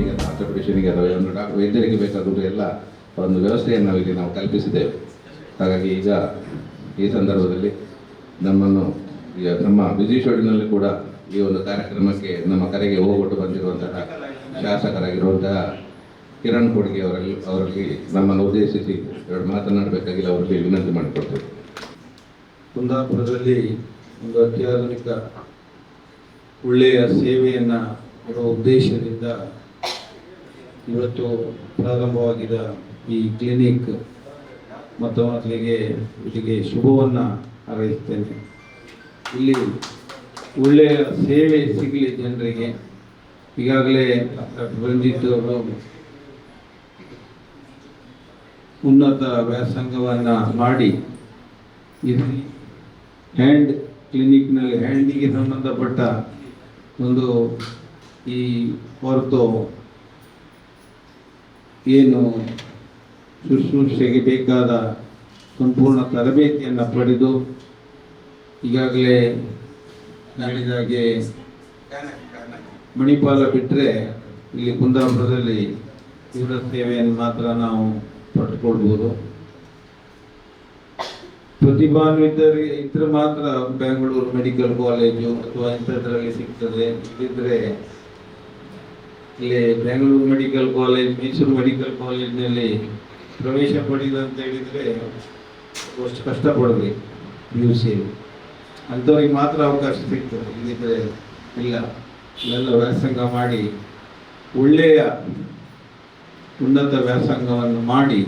ಡಯಾಟಿಷಿಯನ್ಗೆ ಅಥವಾ ಒಂದು ಡಾಕ್ಟರ್ ವೈದ್ಯರಿಗೆ ಬೇಕಾದರೂ ಎಲ್ಲ ಒಂದು ವ್ಯವಸ್ಥೆಯನ್ನು ಇಲ್ಲಿ ನಾವು ಕಲ್ಪಿಸಿದ್ದೇವೆ. ಹಾಗಾಗಿ ಈಗ ಈ ಸಂದರ್ಭದಲ್ಲಿ ನಮ್ಮನ್ನು ನಮ್ಮ ಬ್ಯುಸಿ ಶೆಡ್ಯೂಲ್ನಲ್ಲಿ ಕೂಡ ಈ ಒಂದು ಕಾರ್ಯಕ್ರಮಕ್ಕೆ ನಮ್ಮ ಕರೆಗೆ ಹೋಗೊಟ್ಟು ಬಂದಿರುವಂತಹ ಶಾಸಕರಾಗಿರುವಂತಹ ಕಿರಣ್ ಕೊಡ್ಗೆ ಅವರಲ್ಲಿ ಅವರಲ್ಲಿ ನಮ್ಮನ್ನು ಉದ್ದೇಶಿಸಿ ಎರಡು ಮಾತನಾಡಬೇಕಾಗಿಲ್ಲ ಅವರಲ್ಲಿ ವಿನಂತಿ ಮಾಡಿಕೊಡ್ತೇವೆ. ಕುಂದಾಪುರದಲ್ಲಿ ಒಂದು ಅತ್ಯಾಧುನಿಕ ಒಳ್ಳೆಯ ಸೇವೆಯನ್ನು ಕೊಡುವ ಉದ್ದೇಶದಿಂದ ಇವತ್ತು ಪ್ರಾರಂಭವಾಗಿದ್ದ ಈ ಕ್ಲಿನಿಕ್ ಮತ್ತು ಮೊದಲಿಗೆ ಇಲ್ಲಿಗೆ ಶುಭವನ್ನು ಹಾರೈಸ್ತೇನೆ ಇಲ್ಲಿ ಒಳ್ಳೆಯ ಸೇವೆ ಸಿಗಲಿ ಜನರಿಗೆ. ಈಗಾಗಲೇ ರಂಜಿತ್ ಅವರು ಉನ್ನತ ವ್ಯಾಸಂಗವನ್ನು ಮಾಡಿ ಇದು ಹ್ಯಾಂಡ್ ಕ್ಲಿನಿಕ್ನಲ್ಲಿ ಹ್ಯಾಂಡಿಗೆ ಸಂಬಂಧಪಟ್ಟ ಒಂದು ಈ ಹೊರತು ಏನು ಶುಶ್ರೂಷೆಗೆ ಬೇಕಾದ ಸಂಪೂರ್ಣ ತರಬೇತಿಯನ್ನು ಪಡೆದು ಈಗಾಗಲೇ ಹೇಳಿದಾಗೆ ಮಣಿಪಾಲ ಬಿಟ್ಟರೆ ಇಲ್ಲಿ ಕುಂದಾಪುರದಲ್ಲಿ ಇವರ ಸೇವೆಯನ್ನು ಮಾತ್ರ ನಾವು ಪಡೆದುಕೊಳ್ಬೋದು. ಪ್ರತಿಭಾನ್ವಿತರಿಗೆ ಇದ್ರೆ ಮಾತ್ರ ಬೆಂಗಳೂರು ಮೆಡಿಕಲ್ ಕಾಲೇಜು ಅಥವಾ ಇಂಥದ್ರಲ್ಲಿ ಸಿಗ್ತದೆ. ಇಲ್ಲಿದ್ರೆ ಇಲ್ಲಿ Bengaluru medical college, Mysuru medical ಕಾಲೇಜಿನಲ್ಲಿ ಪ್ರವೇಶ ಪಡೀದು ಅಂತ ಹೇಳಿದ್ರೆ ಅಷ್ಟು ಕಷ್ಟಪಡಬೇಕು ಪಿ ಯು ಸಿ ಅಂಥವ್ರಿಗೆ ಮಾತ್ರ ಅವಕಾಶ ಸಿಗ್ತದೆ. ಇಲ್ಲಿದ್ರೆ ಇಲ್ಲ. ಇಲ್ಲೆಲ್ಲ ವ್ಯಾಸಂಗ ಮಾಡಿ, ಒಳ್ಳೆಯ ಉನ್ನತ ವ್ಯಾಸಂಗವನ್ನು ಮಾಡಿ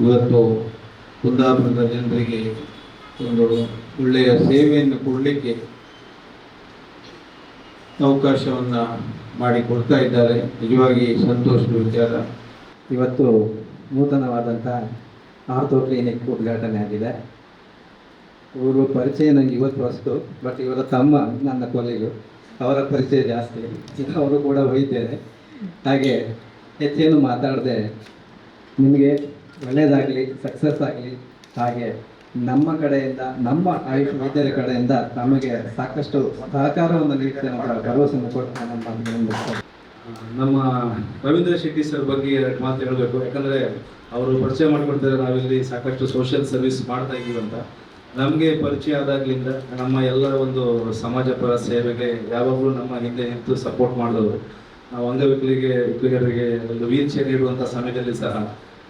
ಇವತ್ತು ಕುಂದಾಪುರದ ಜನರಿಗೆ ಒಂದು ಒಳ್ಳೆಯ ಸೇವೆಯನ್ನು ಕೊಡಲಿಕ್ಕೆ ಅವಕಾಶವನ್ನು ಮಾಡಿಕೊಡ್ತಾ ಇದ್ದಾರೆ. ನಿಜವಾಗಿ ಸಂತೋಷದ ವಿಚಾರ ಇವತ್ತು ನೂತನವಾದಂಥ ಆರ್ಥೋ ಕ್ಲಿನಿಕ್ ಉದ್ಘಾಟನೆ ಆಗಿದೆ. ಇವರು ಪರಿಚಯ ನನಗೆ ಇವತ್ತು ಹೊಸ್ತು ಬಟ್ ಇವರ ತಮ್ಮ ನನ್ನ ಕೊಲೆಗೂ ಅವರ ಪರಿಚಯ ಜಾಸ್ತಿ. ಅವರು ಕೂಡ ವೈದ್ಯರೇ ಹಾಗೆ ಹೆಚ್ಚೇನು ಮಾತಾಡದೆ ನಿಮಗೆ ಒಳ್ಳೆಯದಾಗಲಿ ಸಕ್ಸಸ್ ಆಗಲಿ, ಹಾಗೆ ನಮ್ಮ ಕಡೆಯಿಂದ, ನಮ್ಮ ಆಯುಷ್ ವೈದ್ಯರ ಕಡೆಯಿಂದ ನಮಗೆ ಸಾಕಷ್ಟು ಸಹಕಾರವನ್ನು ನೀಡುತ್ತೆ ಅಂತ ಕೊಟ್ಟು ನನ್ನ ನಮ್ಮ ರವೀಂದ್ರ ಶೆಟ್ಟಿ ಸರ್ ಬಗ್ಗೆ ಎರಡು ಮಾತು ಹೇಳಬೇಕು. ಯಾಕಂದ್ರೆ ಅವರು ಪರಿಚಯ ಮಾಡಿಕೊಡ್ತಾರೆ ನಾವಿಲ್ಲಿ ಸಾಕಷ್ಟು ಸೋಷಿಯಲ್ ಸರ್ವಿಸ್ ಮಾಡ್ತಾ ಇದ್ದೀವಿ ಅಂತ. ನಮಗೆ ಪರಿಚಯ ಆದಾಗ್ಲಿಂದ ನಮ್ಮ ಎಲ್ಲ ಒಂದು ಸಮಾಜ ಪರ ಸೇವೆಗೆ ಯಾವಾಗಲೂ ನಮ್ಮ ಹಿಂದೆ ನಿಂತು ಸಪೋರ್ಟ್ ಮಾಡಿದವರು. ನಾವು ಅಂಗವಿಕಲಿಗೆ ವಿಕಲಿಗರಿಗೆ ಒಂದು ವೀಲ್ ಚೇರ್ ನೀಡುವಂಥ ಸಮಯದಲ್ಲಿ ಸಹ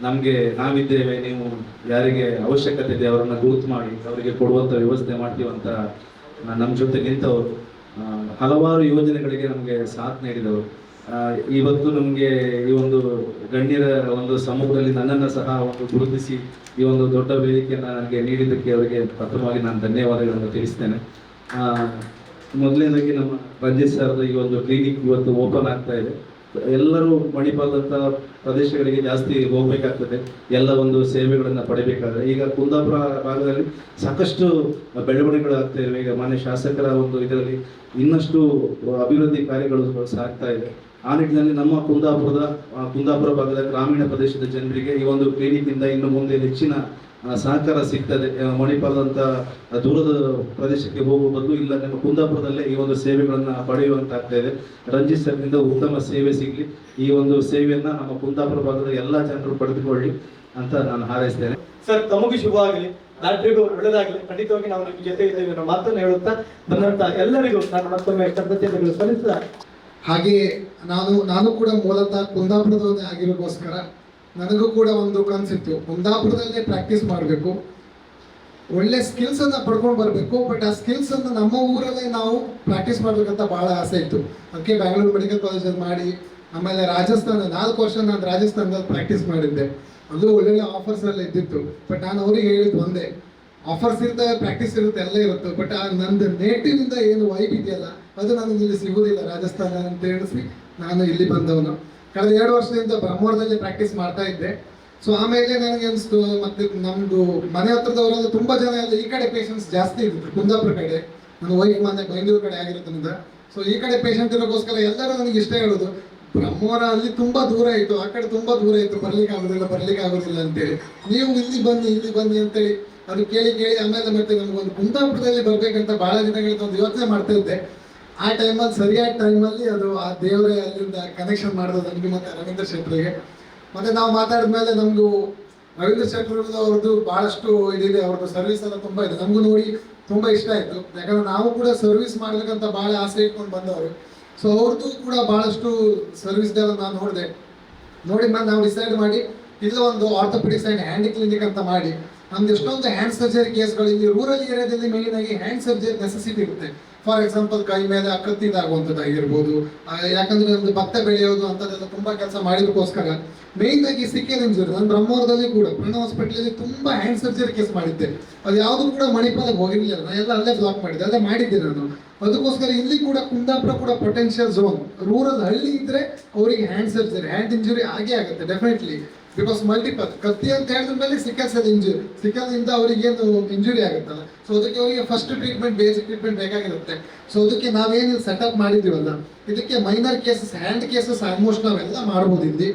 ನಮಗೆ ನಾವಿದ್ದೇವೆ, ನೀವು ಯಾರಿಗೆ ಅವಶ್ಯಕತೆ ಇದೆ ಅವರನ್ನು ಗುರುತು ಮಾಡಿ, ಅವರಿಗೆ ಕೊಡುವಂಥ ವ್ಯವಸ್ಥೆ ಮಾಡ್ತೀವಂತ ನಮ್ಮ ಜೊತೆ ನಿಂತವರು. ಹಲವಾರು ಯೋಜನೆಗಳಿಗೆ ನಮಗೆ ಸಾಥ್ ನೀಡಿದವರು. ಇವತ್ತು ನಮಗೆ ಈ ಒಂದು ಗಣ್ಯರ ಒಂದು ಸಮೂಹದಲ್ಲಿ ನನ್ನನ್ನು ಸಹ ಒಂದು ಗುರುತಿಸಿ ಈ ಒಂದು ದೊಡ್ಡ ವೇದಿಕೆಯನ್ನು ನನಗೆ ನೀಡಿದ್ದಕ್ಕೆ ಅವರಿಗೆ ಪ್ರಥಮವಾಗಿ ನಾನು ಧನ್ಯವಾದಗಳನ್ನು ತಿಳಿಸ್ತೇನೆ. ಮೊದಲನೇದಾಗಿ ನಮ್ಮ ರಂಜಿತ್ ಸರ್ದ ಈ ಒಂದು ಕ್ಲಿನಿಕ್ ಇವತ್ತು ಓಪನ್ ಆಗ್ತಾ ಇದೆ. ಎಲ್ಲರೂ ಮಣಿಪಾಲದಂತ ಪ್ರದೇಶಗಳಿಗೆ ಜಾಸ್ತಿ ಹೋಗ್ಬೇಕಾಗ್ತದೆ. ಎಲ್ಲ ಒಂದು ಸೇವೆಗಳನ್ನ ಪಡಿಬೇಕಾದ್ರೆ. ಈಗ ಕುಂದಾಪುರ ಭಾಗದಲ್ಲಿ ಸಾಕಷ್ಟು ಬೆಳವಣಿಗೆಗಳು ಆಗ್ತಾ ಇವೆ. ಈಗ ಮಾನ್ಯ ಶಾಸಕರ ಒಂದು ಇದರಲ್ಲಿ ಇನ್ನಷ್ಟು ಅಭಿವೃದ್ಧಿ ಕಾರ್ಯಗಳು ಸಾಗ್ತಾ ಇದೆ. ಆ ನಿಟ್ಟಿನಲ್ಲಿ ನಮ್ಮ ಕುಂದಾಪುರದ, ಕುಂದಾಪುರ ಭಾಗದ ಗ್ರಾಮೀಣ ಪ್ರದೇಶದ ಜನರಿಗೆ ಈ ಒಂದು ಕ್ಲಿನಿಕ್ ಇಂದ ಇನ್ನು ಮುಂದೆ ಹೆಚ್ಚಿನ ಸಹಕಾರ ಸಿಗ್ತದೆ. ಆ, ಮಣಿಪಾಲದಂತ ದೂರದ ಪ್ರದೇಶಕ್ಕೆ ಹೋಗುವ ಬದಲು ಇಲ್ಲ. ನಮ್ಮ ಕುಂದಾಪುರದಲ್ಲೇ ಈ ಒಂದು ಸೇವೆಗಳನ್ನು ಪಡೆಯುವಂತಾಗ್ತಾ ಇದೆ. ರಂಜಿತ್ ಸರ್ನಿಂದ ಉತ್ತಮ ಸೇವೆ ಸಿಗಲಿ. ಈ ಒಂದು ಸೇವೆಯನ್ನ ನಮ್ಮ ಕುಂದಾಪುರ ಭಾಗದ ಎಲ್ಲಾ ಜನರು ಪಡೆದುಕೊಳ್ಳಿ ಅಂತ ನಾನು ಹಾರೈಸ್ತೇನೆ. ಸರ್ ತಮಗೂ ಆಗಲಿ. ಆಟೋ ಒಳ್ಳೆದಾಗಲಿ. ಖಂಡಿತವಾಗಿ ನಾವು ನಿಮ್ಮ ಜೊತೆ ಇದ್ದೇವೆ ಅನ್ನೋ ಮಾತನ್ನು ಹೇಳುತ್ತಾ ಬಂದಂತ ಎಲ್ಲರಿಗೂ ನಾನು ಮತ್ತೊಮ್ಮೆ ಕೃತಜ್ಞತೆಗಳು ಸಲ್ಲಿಸಿದ ಹಾಗೆಯೇ ನಾನು ನಾನು ಕೂಡ ಮೂಲತಃ ಕುಂದಾಪುರದವನೇ ಆಗಿರೋಕ್ಕೋಸ್ಕರ ನನಗೂ ಕೂಡ ಒಂದು ಕನಸಿತ್ತು. ಕುಂದಾಪುರದಲ್ಲೇ ಪ್ರಾಕ್ಟೀಸ್ ಮಾಡಬೇಕು. ಒಳ್ಳೆ ಸ್ಕಿಲ್ಸ್ ಅನ್ನ ಪಡ್ಕೊಂಡು ಬರಬೇಕು ಬಟ್ ಆ ಸ್ಕಿಲ್ಸ್ ಅನ್ನು ನಮ್ಮ ಊರಲ್ಲೇ ನಾವು ಪ್ರಾಕ್ಟೀಸ್ ಮಾಡಬೇಕಂತ ಬಹಳ ಆಸೆ ಇತ್ತು. ಅದಕ್ಕೆ ಬ್ಯಾಂಗ್ಳೂರು ಮೆಡಿಕಲ್ ಕಾಲೇಜಲ್ಲಿ ಮಾಡಿ, ಆಮೇಲೆ ರಾಜಸ್ಥಾನ, ನಾಲ್ಕು ವರ್ಷ ನಾನು ರಾಜಸ್ಥಾನದಲ್ಲಿ ಪ್ರಾಕ್ಟೀಸ್ ಮಾಡಿದ್ದೆ. ಅದು ಒಳ್ಳೊಳ್ಳೆ ಆಫರ್ಸ್ ಎಲ್ಲ ಇದ್ದಿತ್ತು. ಬಟ್ ನಾನು ಅವ್ರಿಗೆ ಹೇಳಿದ್ದು ಒಂದೇ ಆಫರ್ಸ್ ಇರ್ತವೆ ಪ್ರಾಕ್ಟೀಸ್ ಇರುತ್ತೆ, ಎಲ್ಲ ಇರುತ್ತೆ. ಬಟ್ ಆ ನಂದು ನೇಟಿವ್ ಇಂದ ಏನು ವೈಬ್ ಇದೆಯಲ್ಲ, ಅದು ನನಗೆ ಇಲ್ಲಿ ಸಿಗುವುದಿಲ್ಲ ರಾಜಸ್ಥಾನ ಅಂತ ಹೇಳಿಸಿ, ನಾನು ಇಲ್ಲಿ ಬಂದವನು. ಕಳೆದ ಎರಡು ವರ್ಷದಿಂದ ಬ್ರಹ್ಮೋರದಲ್ಲಿ ಪ್ರಾಕ್ಟೀಸ್ ಮಾಡ್ತಾ ಇದ್ದೆ. ಸೊ ಆಮೇಲೆ ನನಗೆ ಅನಿಸ್ತು, ಮತ್ತೆ ನಮ್ದು ಮನೆ ಹತ್ರದವರೆಲ್ಲ ತುಂಬಾ ಜನ ಎಲ್ಲ ಈ ಕಡೆ ಪೇಷಂಟ್ಸ್ ಜಾಸ್ತಿ ಇದ್ರು, ಕುಂದಾಪುರ ಕಡೆ ನನ್ನ ವೈಫ್ ಮನೆ ಬೆಂಗಳೂರು ಕಡೆ ಆಗಿರೋದ್ರಿಂದ ಸೊ ಈ ಕಡೆ ಪೇಷಂಟ್ ಇರೋಕ್ಕೋಸ್ಕರ ಎಲ್ಲರೂ ನನಗೆ ಇಷ್ಟ ಹೇಳೋದು ಬ್ರಹ್ಮೋರ ಅಲ್ಲಿ ತುಂಬಾ ದೂರ ಇತ್ತು, ಆ ಕಡೆ ತುಂಬಾ ದೂರ ಇತ್ತು, ಬರ್ಲಿಕ್ಕೆ ಆಗೋದಿಲ್ಲ ಬರ್ಲಿಕ್ಕೆ ಆಗೋದಿಲ್ಲ ಅಂತೇಳಿ. ನೀವು ಇಲ್ಲಿ ಬನ್ನಿ ಇಲ್ಲಿ ಬನ್ನಿ ಅಂತೇಳಿ ಅದು ಕೇಳಿ ಕೇಳಿ ಆಮೇಲೆ ಮತ್ತೆ ನಮ್ಗೊಂದು ಕುಂದಾಪುರದಲ್ಲಿ ಬರ್ಬೇಕಂತ ಬಹಳ ದಿನಗಳಿಂದ ಒಂದು ಯೋಚನೆ ಮಾಡ್ತಾ ಇದ್ದೆ. ಆ ಟೈಮಲ್ಲಿ, ಸರಿಯಾದ ಟೈಮಲ್ಲಿ ಅದು ಆ ದೇವರೇ ಅಲ್ಲಿಂದ ಕನೆಕ್ಷನ್ ಮಾಡೋದು ನನಗೆ ಮತ್ತೆ ರವೀಂದ್ರ ಶೆಟ್ಟರಿಗೆ. ಮತ್ತೆ ನಾವು ಮಾತಾಡಿದ ಮೇಲೆ ನಮಗೂ ರವೀಂದ್ರ ಅವ್ರದ್ದು ಬಹಳಷ್ಟು ಇದಿದೆ, ಅವ್ರದ್ದು ಸರ್ವಿಸ್ ಎಲ್ಲ ತುಂಬ ಇದೆ. ನಮಗೂ ನೋಡಿ ತುಂಬ ಇಷ್ಟ ಆಯಿತು. ಯಾಕಂದರೆ ನಾವು ಕೂಡ ಸರ್ವಿಸ್ ಮಾಡ್ಬೇಕಂತ ಭಾಳ ಆಸೆ ಇಟ್ಕೊಂಡು ಬಂದವರು. ಸೊ ಅವ್ರದ್ದು ಕೂಡ ಭಾಳಷ್ಟು ಸರ್ವಿಸ್ ನಾನು ನೋಡಿದೆ. ನೋಡಿ ಮೇಲೆ ನಾವು ಡಿಸೈಡ್ ಮಾಡಿ, ಇಲ್ಲ ಒಂದು ಆರ್ಥೋಪೆಡಿಕ್ಸ್ ಆ್ಯಂಡ್ ಹ್ಯಾಂಡ್ ಕ್ಲಿನಿಕ್ ಅಂತ ಮಾಡಿ. ನಮ್ದು ಎಷ್ಟೊಂದು ಹ್ಯಾಂಡ್ ಸರ್ಜರಿ ಕೇಸ್ಗಳು ಇಲ್ಲಿ ರೂರಲ್ ಏರಿಯಾದಲ್ಲಿ ಮೇಲಿನಾಗಿ ಆಗಿ ಹ್ಯಾಂಡ್ ಸರ್ಜರಿ ನೆಸೆಸಿಟಿ ಇರುತ್ತೆ. ಫಾರ್ ಎಕ್ಸಾಂಪಲ್ ಕೈ ಮೇಲೆ ಅಕತ್ತಿಂದ ಆಗುವಂಥದ್ದು ಆಗಿರ್ಬೋದು. ಆ, ಯಾಕಂದ್ರೆ ನಮ್ದು ಭತ್ತ ಬೆಳೆಯೋದು ಅಂತದೆಲ್ಲ ತುಂಬಾ ಕೆಲಸ ಮಾಡಿದಕ್ಕೋಸ್ಕರ ಮೇನ್ ಆಗಿ ಸಿಕ್ಕಲ್ ಇಂಜುರಿ ನಾನು ಬ್ರಹ್ಮವರದಲ್ಲಿ ಕೂಡ ಪ್ರಣವ್ ಹಾಸ್ಪಿಟಲ್ ತುಂಬಾ ಹ್ಯಾಂಡ್ ಸರ್ಜರಿ ಕೇಸ್ ಮಾಡಿದ್ದೆ. ಅದು ಯಾವುದು ಕೂಡ ಮಣಿಪಾಲಕ್ಕೆ ಹೋಗಿರ್ಲಿಲ್ಲ. ನಾನು ಎಲ್ಲ ಅಲ್ಲೇ ಬ್ಲಾಕ್ ಮಾಡಿದ್ದೆ ಅಲ್ಲೇ ಮಾಡಿದ್ದೆ ನಾನು. ಅದಕ್ಕೋಸ್ಕರ ಇಲ್ಲಿ ಕೂಡ ಕುಂದಾಪುರ ಕೂಡ ಪೊಟೆನ್ಷಿಯಲ್ ಝೋನ್ ರೂರಲ್ ಹಳ್ಳಿ ಇದ್ರೆ ಅವರಿಗೆ ಹ್ಯಾಂಡ್ ಸರ್ಜರಿ ಹ್ಯಾಂಡ್ ಇಂಜುರಿ ಆಗೇ ಆಗುತ್ತೆ ಡೆಫಿನೆಟ್ಲಿ ಬಿಕಾಸ್ ಮಲ್ಟಿಪಲ್ ಕತ್ತಿ ಅಂತ ಹೇಳಿದ ಮೇಲೆ ಸಿಕ್ಕಲ್ ಸೆಲ್ ಇಂಜುರಿ ಸಿಕ್ಕಲ್ ಅವರಿಗೇನು ಇಂಜುರಿ ಆಗುತ್ತಲ್ಲ? ಸೊ ಅದಕ್ಕೆ ಅವರಿಗೆ ಫಸ್ಟ್ ಟ್ರೀಟ್ಮೆಂಟ್ ಬೇಸಿಕ್ ಟ್ರೀಟ್ಮೆಂಟ್ ಬೇಕಾಗಿರುತ್ತೆ. ಸೊ ಅದಕ್ಕೆ ನಾವೇನು ಸೆಟಪ್ ಮಾಡಿದೀವಲ್ಲ ಇದಕ್ಕೆ minor cases hand cases almost ನಾವೆಲ್ಲ ಮಾಡ್ಬೋದು ಇಲ್ಲಿ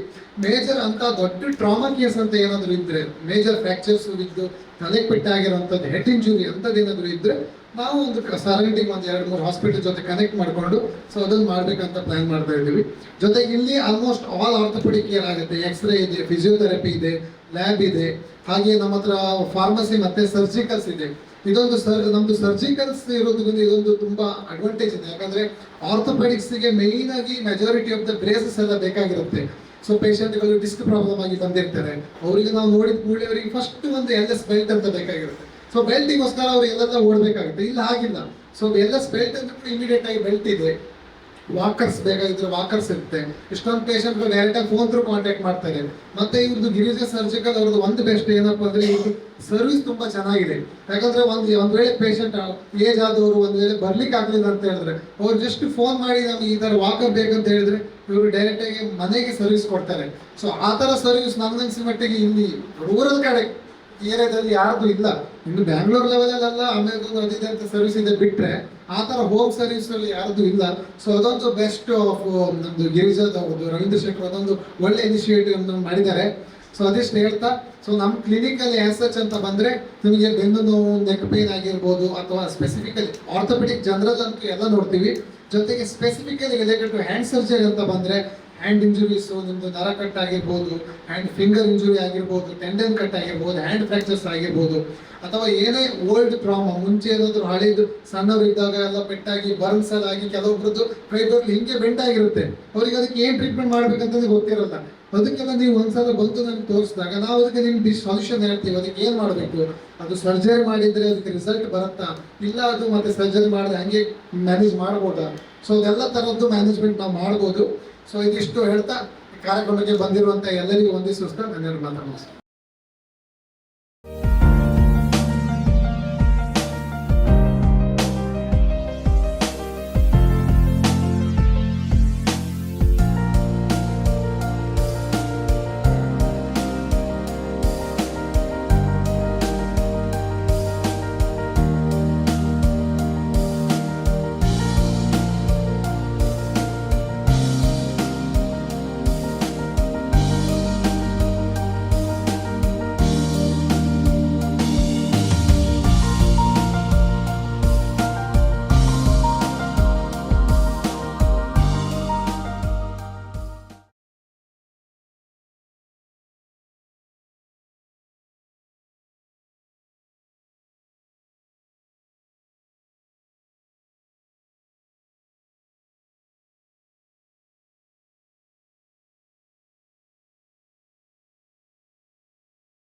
ಮೇಜರ್ ಅಂತ ದೊಡ್ಡ ಟ್ರಾಮಾ ಕೇಸ್ ಅಂತ ಏನಾದರೂ ಇದ್ರೆ ಮೇಜರ್ ಫ್ರಾಕ್ಚರ್ಸ್ ಇದ್ದು ತಲೆಗೆ ಪೆಟ್ಟಾಗಿರೋಂಥದ್ದು ಹೆಡ್ ಇಂಜುರಿ ಅಂಥದ್ದು ಏನಾದರೂ ಇದ್ರೆ ನಾವು ಒಂದು ಸರೌಂಡಿಂಗ್ ಒಂದು ಎರಡು ಮೂರು ಹಾಸ್ಪಿಟಲ್ ಜೊತೆ ಕನೆಕ್ಟ್ ಮಾಡಿಕೊಂಡು ಸೊ ಅದನ್ನು ಮಾಡಬೇಕಂತ ಪ್ಲಾನ್ ಮಾಡ್ತಾ ಇದ್ದೀವಿ. ಜೊತೆಗೆ ಇಲ್ಲಿ ಆಲ್ಮೋಸ್ಟ್ ಆಲ್ ಆರ್ಥೋಪೆಡಿಕ್ ಕೇರ್ ಆಗುತ್ತೆ. ಎಕ್ಸ್ರೇ ಇದೆ ಫಿಸಿಯೋಥೆರಪಿ ಇದೆ ಲ್ಯಾಬ್ ಇದೆ. ಹಾಗೆ ನಮ್ಮ ಹತ್ರ ಫಾರ್ಮಸಿ ಮತ್ತೆ ಸರ್ಜಿಕಲ್ಸ್ ಇದೆ. ಇದೊಂದು ಸರ್ ನಮ್ಮದು ಸರ್ಜಿಕಲ್ಸ್ ಇರೋದ್ರಿಂದ ಇದೊಂದು ತುಂಬಾ ಅಡ್ವಾಂಟೇಜ್ ಇದೆ. ಯಾಕಂದ್ರೆ ಆರ್ಥೋಪೆಡಿಕ್ಸ್ಗೆ ಮೇನ್ ಆಗಿ ಮೆಜಾರಿಟಿ ಆಫ್ ದ ಬ್ರೇಸಸ್ ಎಲ್ಲ ಬೇಕಾಗಿರುತ್ತೆ. ಸೊ ಪೇಷಂಟ್ಗಳು ಡಿಸ್ಕ್ ಪ್ರಾಬ್ಲಮ್ ಆಗಿ ಬಂದಿರ್ತಾರೆ. ಅವರಿಗೆ ನಾವು ನೋಡಿದ ಕೂಡಲೇ ಅವರಿಗೆ ಫಸ್ಟ್ ಒಂದು ಎಲ್ ಎಸ್ ಅಂತ ಬೇಕಾಗಿರುತ್ತೆ. ಸೊ ಬೆಲ್ಟಿಗೋಸ್ಕರ ಅವ್ರು ಎಲ್ಲ ಓಡಬೇಕಾಗುತ್ತೆ. ಇಲ್ಲ, ಹಾಗಿಲ್ಲ. ಸೊ ಎಲ್ಲ ಬೆಲ್ಟ್ ಅಂತ ಇಮಿಡಿಯೇಟ್ ಆಗಿ ಬೆಲ್ಟ್ ಇದೆ ವಾಕರ್ಸ್ ಬೇಕಾಗಿದ್ರೆ ವಾಕರ್ಸ್ ಇರುತ್ತೆ. ಇಷ್ಟೊಂದು ಪೇಷಂಟ್ ಡೈರೆಕ್ಟ್ ಆಗಿ ಫೋನ್ ತ್ರೂ ಕಾಂಟ್ಯಾಕ್ಟ್ ಮಾಡ್ತಾರೆ ಮತ್ತೆ ಇವ್ರದ್ದು ಗಿರಿಜ ಸರ್ಜಿಕಲ್ ಅವ್ರದ್ದು ಒಂದು ಬೆಸ್ಟ್ ಏನಪ್ಪ ಅಂದ್ರೆ ಇವ್ರದ್ದು ಸರ್ವಿಸ್ ತುಂಬಾ ಚೆನ್ನಾಗಿದೆ. ಯಾಕಂದ್ರೆ ಒಂದ್ ಒಂದ್ ವೇಳೆ ಪೇಷಂಟ್ ಏಜ್ ಆದವರು ಒಂದ್ ವೇಳೆ ಬರ್ಲಿಕ್ಕೆ ಆಗ್ಲಿಲ್ಲ ಅಂತ ಹೇಳಿದ್ರೆ, ಅವ್ರು ಜಸ್ಟ್ ಫೋನ್ ಮಾಡಿ ನಮ್ಗೆ ಈ ತರ ವಾಕರ್ ಬೇಕಂತ ಹೇಳಿದ್ರೆ ಇವರು ಡೈರೆಕ್ಟ್ ಆಗಿ ಮನೆಗೆ ಸರ್ವಿಸ್ ಕೊಡ್ತಾರೆ. ಸೊ ಆ ತರ ಸರ್ವಿಸ್ ನಮ್ಗೆ ಮಟ್ಟಿಗೆ ಇಲ್ಲಿ ರೂರಲ್ ಕಡೆ ಏರಿಯಾದಲ್ಲಿ ಯಾರ್ದು ಇಲ್ಲ. ಇನ್ನು ಬ್ಯಾಂಗ್ಳೂರ್ ಲೆವೆಲ್ ಅಲ್ಲ ಆಮೇಲೆ ಅದಿದೆ ಅಂತ ಸರ್ವಿಸ್ ಇದೆ ಬಿಟ್ರೆ ಆ ಥರ ಹೋಮ್ ಸರ್ವಿಸ್ ಅಲ್ಲಿ ಯಾರ್ದು ಇಲ್ಲ. ಸೊ ಅದೊಂದು ಬೆಸ್ಟ್ ಆಫ್ ನಮ್ದು ಗಿರಿಜಾ ಅವ್ರದ್ದು ರವೀಂದ್ರ ಶೇಖರ್ ಅದೊಂದು ಒಳ್ಳೆ ಇನಿಷಿಯೇಟಿವ್ ಮಾಡಿದ್ದಾರೆ. ಸೊ ಅದಿಷ್ಟು ಹೇಳ್ತಾ ಸೊ ನಮ್ಮ ಕ್ಲಿನಿಕಲ್ಲಿ ಸಚ್ ಅಂತ ಬಂದ್ರೆ ನಿಮಗೆ ಬೆನ್ನು ನೋವು ನೆಕ್ ಪೇನ್ ಆಗಿರ್ಬೋದು ಅಥವಾ ಸ್ಪೆಸಿಫಿಕಲಿ ಆರ್ಥೋಪೆಡಿಕ್ ಜನರಲ್ ಅಂತೂ ಎಲ್ಲ ನೋಡ್ತೀವಿ. ಜೊತೆಗೆ specifically related to hand surgery ಅಂತ ಬಂದ್ರೆ ಹ್ಯಾಂಡ್ ಇಂಜುರೀಸು ನಿಮ್ಮದು ನರ ಕಟ್ ಆಗಿರ್ಬೋದು ಹ್ಯಾಂಡ್ ಫಿಂಗರ್ ಇಂಜುರಿ ಆಗಿರ್ಬೋದು ಟೆಂಡನ್ ಕಟ್ ಆಗಿರ್ಬೋದು ಹ್ಯಾಂಡ್ ಫ್ರಾಕ್ಚರ್ಸ್ ಆಗಿರ್ಬೋದು, ಅಥವಾ ಏನೇ ಓಲ್ಡ್ ಟ್ರಾಮಾ ಮುಂಚೆ ಏನಾದರೂ ಹಳೇದು, ಸಣ್ಣವರು ಇದ್ದಾಗ ಎಲ್ಲ ಪೆಟ್ಟಾಗಿ ಬರ್ನ್ಸ್ ಎಲ್ಲ ಆಗಿ ಕೆಲವೊಬ್ರದ್ದು ಕೈ ಬೆರಳು ಹಿಂಗೆ ಬೆಂಟ್ ಆಗಿರುತ್ತೆ. ಅವ್ರಿಗೆ ಅದಕ್ಕೆ ಏನು ಟ್ರೀಟ್ಮೆಂಟ್ ಮಾಡ್ಬೇಕಂತ ಗೊತ್ತಿರಲ್ಲ. ಅದಕ್ಕೆಲ್ಲ ನೀವು ಒಂದ್ಸಲ ಬಂತು ನಮ್ಗೆ ತೋರಿಸಿದಾಗ ನಾವು ಅದಕ್ಕೆ ನಿಮ್ಗೆ ಸೊಲ್ಯೂಷನ್ ಹೇಳ್ತೀವಿ. ಅದಕ್ಕೆ ಏನು ಮಾಡಬೇಕು? ಅದು ಸರ್ಜರಿ ಮಾಡಿದ್ರೆ ಅದಕ್ಕೆ ರಿಸಲ್ಟ್ ಬರುತ್ತಾ? ಇಲ್ಲ, ಅದು ಮತ್ತೆ ಸರ್ಜರಿ ಮಾಡಿದ್ರೆ ಹಂಗೆ ಮ್ಯಾನೇಜ್ ಮಾಡ್ಬೋದಾ? ಸೊ ಅದೆಲ್ಲ ಥರದ್ದು ಮ್ಯಾನೇಜ್ಮೆಂಟ್ ನಾವು ಮಾಡ್ಬೋದು. ಸೊ ಇದಿಷ್ಟು ಹೇಳ್ತಾ ಕಾರ್ಯಕ್ರಮಕ್ಕೆ ಬಂದಿರುವಂತ ಎಲ್ಲರಿಗೂ ಒಂದಿಷ್ಟು ಧನ್ಯವಾದ ಮಾತಾಡ್ಬೋದು